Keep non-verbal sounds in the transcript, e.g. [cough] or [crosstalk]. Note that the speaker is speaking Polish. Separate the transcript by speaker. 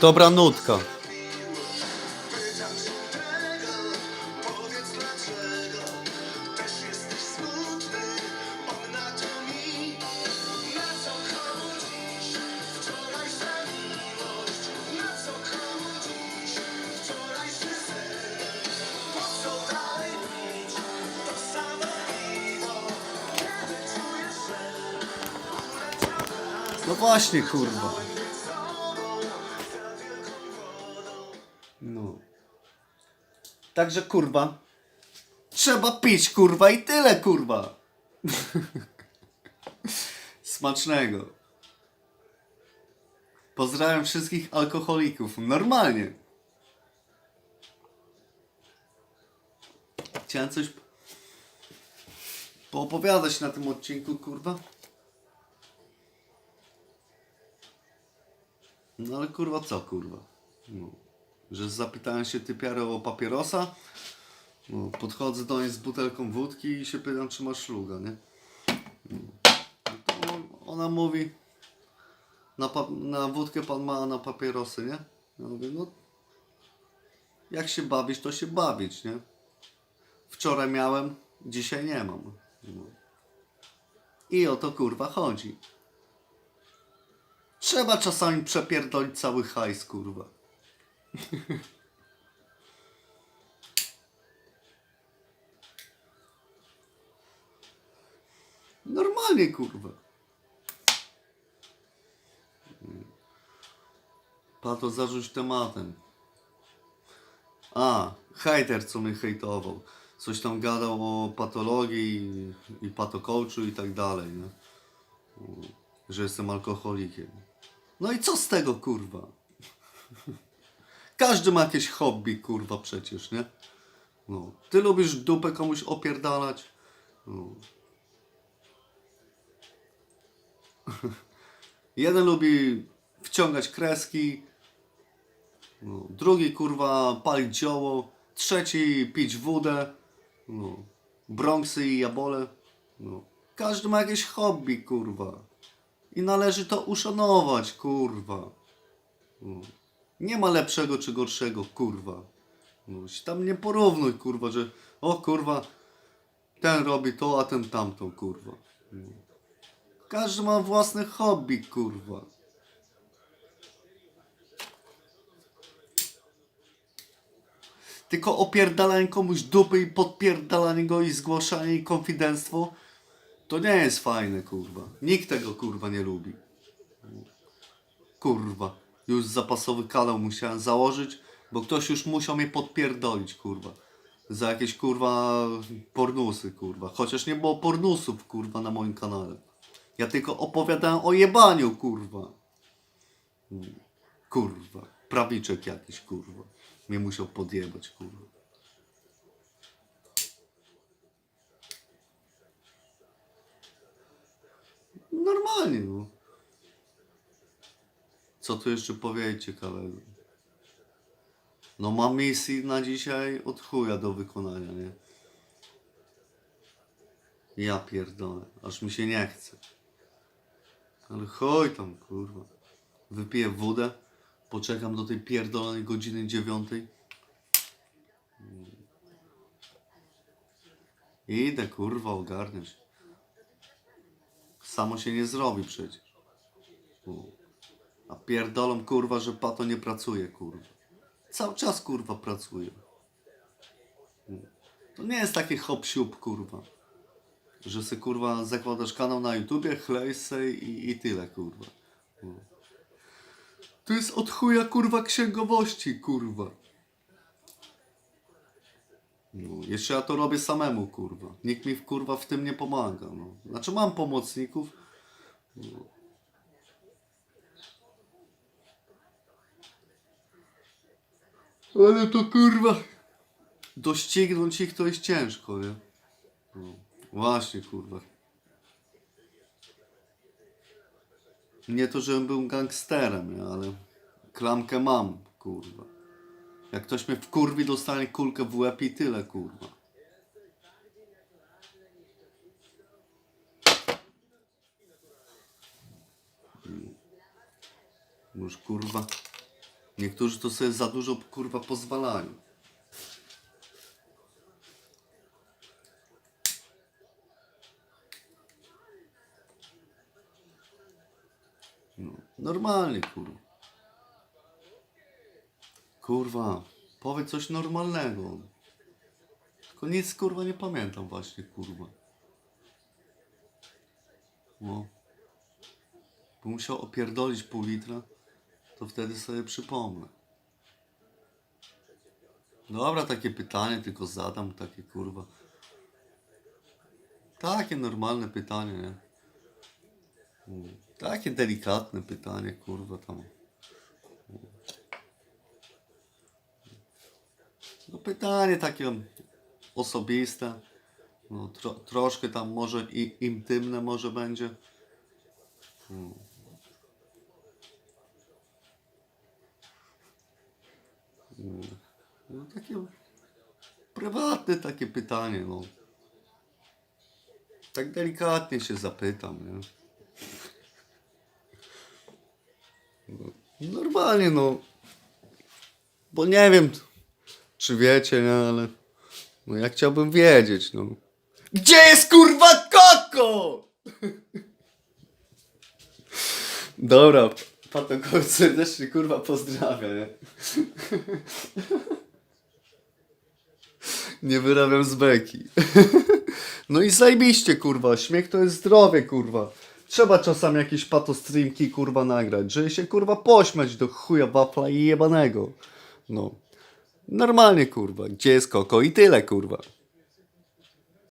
Speaker 1: Dobra nutka. No właśnie, kurwa. Także kurwa. Trzeba pić, kurwa, i tyle, kurwa. [laughs] Smacznego. Pozdrawiam wszystkich alkoholików. Normalnie. Chciałem coś poopowiadać na tym odcinku, kurwa. No ale kurwa co kurwa? No. Że zapytałem się typiarę o papierosa, no, podchodzę do niej z butelką wódki i się pytam czy masz szluga, nie? No. Ona mówi na, na wódkę pan ma, a na papierosy, nie? Ja mówię, no jak się bawić, to się bawić, nie? Wczoraj miałem, dzisiaj nie mam. I o to kurwa chodzi. Trzeba czasami przepierdolić cały hajs, kurwa. [laughs] Normalnie, kurwa. Pato, zarzuć tematem. A, hejter, co mnie hejtował. Coś tam gadał o patologii i, patokołczu i tak dalej, nie? że jestem alkoholikiem. No i co z tego, kurwa? [laughs] Każdy ma jakieś hobby, kurwa, przecież, nie? No. Ty lubisz dupę komuś opierdalać? No. [laughs] Jeden lubi wciągać kreski, no. drugi, kurwa, palić zioło, trzeci pić wódę, no. I jabole. No. Każdy ma jakieś hobby, kurwa. I należy to uszanować, kurwa. No. Nie ma lepszego czy gorszego, kurwa. No, tam nie porównuj, kurwa, że o kurwa, ten robi to, a ten tamtą, kurwa. No. Każdy ma własne hobby, kurwa. Tylko opierdalanie komuś dupy i podpierdalanie go i zgłaszanie i konfidenctwo to nie jest fajne, kurwa. Nikt tego, kurwa, nie lubi. Kurwa. Już zapasowy kanał musiałem założyć, bo ktoś już musiał mnie podpierdolić, kurwa. Za jakieś, kurwa, pornusy, kurwa. Chociaż nie było pornusów, kurwa, na moim kanale. Ja tylko opowiadałem o jebaniu, kurwa. Kurwa. Prawiczek jakiś, kurwa. Mnie musiał podjebać, kurwa. Normalnie, no. Co tu jeszcze powiedzieć ciekawego? No mam misji na dzisiaj od chuja do wykonania, nie? Ja pierdolę, aż mi się nie chce. Ale chuj tam, kurwa. Wypiję wodę, poczekam do tej pierdolonej godziny dziewiątej. Idę, kurwa, ogarniać. Samo się nie zrobi przecież. U. A pierdolą kurwa, że pato nie pracuje, kurwa. Cały czas kurwa pracuje. To nie jest takie hop siup, kurwa. Że se kurwa zakładasz kanał na YouTubie, chlej se i, i tyle, kurwa. U. To jest od chuja kurwa księgowości, kurwa. No, jeszcze ja to robię samemu, kurwa. Nikt mi kurwa w tym nie pomaga. No. Znaczy mam pomocników. No. Ale to kurwa. Doścignąć ich to jest ciężko, nie? No. Właśnie, kurwa. Nie to, żebym był gangsterem, nie? ale klamkę mam, kurwa. Jak ktoś mnie wkurwi, dostanie kulkę w łeb i tyle, kurwa. Już kurwa. Niektórzy to sobie za dużo kurwa pozwalają. No, normalnie kurwa. Kurwa, powiedz coś normalnego. Tylko nic kurwa nie pamiętam właśnie kurwa. No. Bym musiał opierdolić pół litra, to wtedy sobie przypomnę. Dobra, takie pytanie tylko zadam, takie kurwa. Takie normalne pytanie, nie? Mm, Takie delikatne pytanie, kurwa tam. No pytanie takie osobiste. No, tro, troszkę tam może i intymne może będzie. Mm. No takie prywatne takie pytanie, no. Tak delikatnie się zapytam, nie? No, normalnie, no. Bo nie wiem, czy wiecie, nie, ale no ja chciałbym wiedzieć, no. Gdzie jest kurwa koko? [laughs] Dobra, Patoko serdecznie kurwa pozdrawia, nie? Nie wyrabiam z beki. No i zajebiście, kurwa. Śmiech to jest zdrowie, kurwa. Trzeba czasami jakieś patostreamki, kurwa, nagrać, żeby się, kurwa, pośmiać do chuja wafla i jebanego. No. Normalnie, kurwa. Gdzie jest koko i tyle, kurwa.